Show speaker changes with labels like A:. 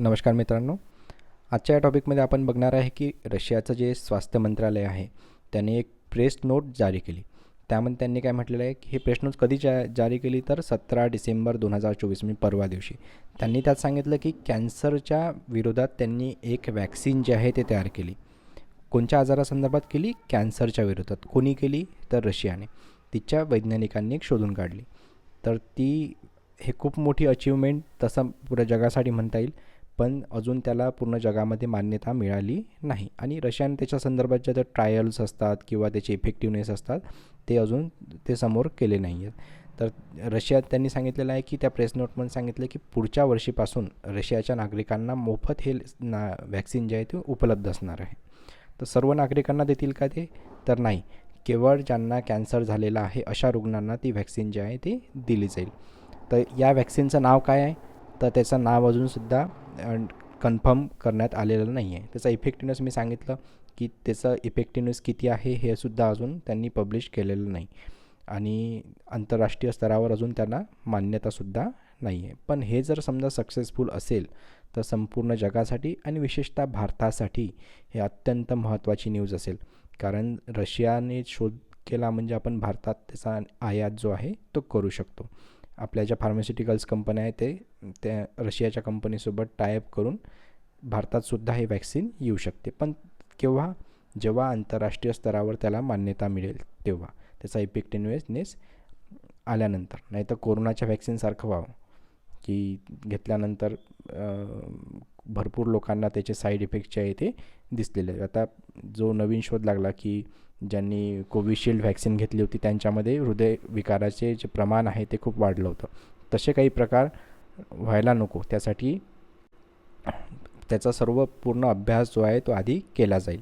A: नमस्कार मित्रांनो. आजच्या या टॉपिकमध्ये आपण बघणार आहे की रशियाचं जे स्वास्थ्य मंत्रालय आहे त्याने एक प्रेस नोट जारी केली. त्यामध्ये त्यांनी काय म्हटलेलं आहे की ही प्रेस नोट कधी जा जारी केली तर सतरा डिसेंबर दोन हजार चोवीस म्हणजे परवा दिवशी. त्यांनी त्यात सांगितलं की कॅन्सरच्या विरोधात त्यांनी एक वॅक्सिन जी आहे ते तयार केली. कोणत्या आजारासंदर्भात केली? कॅन्सरच्या विरोधात. कोणी केली? तर रशियाने. तिच्या वैज्ञानिकांनी एक शोधून काढली. तर ती हे खूप मोठी अचीवमेंट तसं पुऱ्या जगासाठी म्हणता येईल. पण अजून त्याला पूर्ण जगामध्ये मान्यता मिळाली नाही. आणि रशियाने त्याच्या संदर्भात ज्या ट्रायल्स असतात किंवा त्याचे इफेक्टिवनेस असतात ते अजून ते समोर केले नाही आहेत तर रशियात त्यांनी सांगितलेलं आहे की त्या प्रेस नोटमध्ये सांगितलं की पुढच्या वर्षीपासून रशियाच्या नागरिकांना मोफत हे ना वॅक्सिन जे आहे ते उपलब्ध असणार आहे. तर सर्व नागरिकांना देतील का ते? तर नाही. केवळ ज्यांना कॅन्सर झालेला आहे अशा रुग्णांना ती व्हॅक्सिन जी आहे ती दिली जाईल. तर या वॅक्सिनचं नाव काय आहे? तर त्याचं नाव अजूनसुद्धा कन्फर्म करण्यात आलेलं नाही आहे त्याचा इफेक्टिव्हनेस मी सांगितलं की त्याचं इफेक्टिव्हनेस किती आहे हे सुद्धा अजून त्यांनी पब्लिश केलेलं नाही. आणि आंतरराष्ट्रीय स्तरावर अजून त्यांना मान्यतासुद्धा नाही आहे पण हे जर समजा सक्सेसफुल असेल तर संपूर्ण जगासाठी आणि विशेषतः भारतासाठी हे अत्यंत महत्त्वाची न्यूज असेल. कारण रशियाने शोध केला म्हणजे आपण भारतात त्याचा आयात जो आहे तो करू शकतो. आपल्या ज्या फार्मास्युटिकल्स कंपन्या आहेत ते त्या रशियाच्या कंपनीसोबत टायअप करून भारतातसुद्धा हे वॅक्सिन येऊ शकते. पण केव्हा? जेव्हा आंतरराष्ट्रीय स्तरावर त्याला मान्यता मिळेल तेव्हा. त्याचा इफेक्टिव्हनेस आल्यानंतर. नाही तर कोरोनाच्या वॅक्सिनसारखं व्हावं. की घेतल्यानंतर भरपूर लोकांना त्याचे साईड इफेक्टचे आहे ते दिसलेले आता जो नवीन शोध लागला की ज्यांनी कोविशिल्ड व्हॅक्सिन घेतली होती त्यांच्यामध्ये हृदयविकाराचे जे प्रमाण आहे ते खूप वाढलं होतं. तसे काही प्रकार व्हायला नको. त्यासाठी त्याचा सर्व पूर्ण अभ्यास जो आहे तो आधी केला जाईल.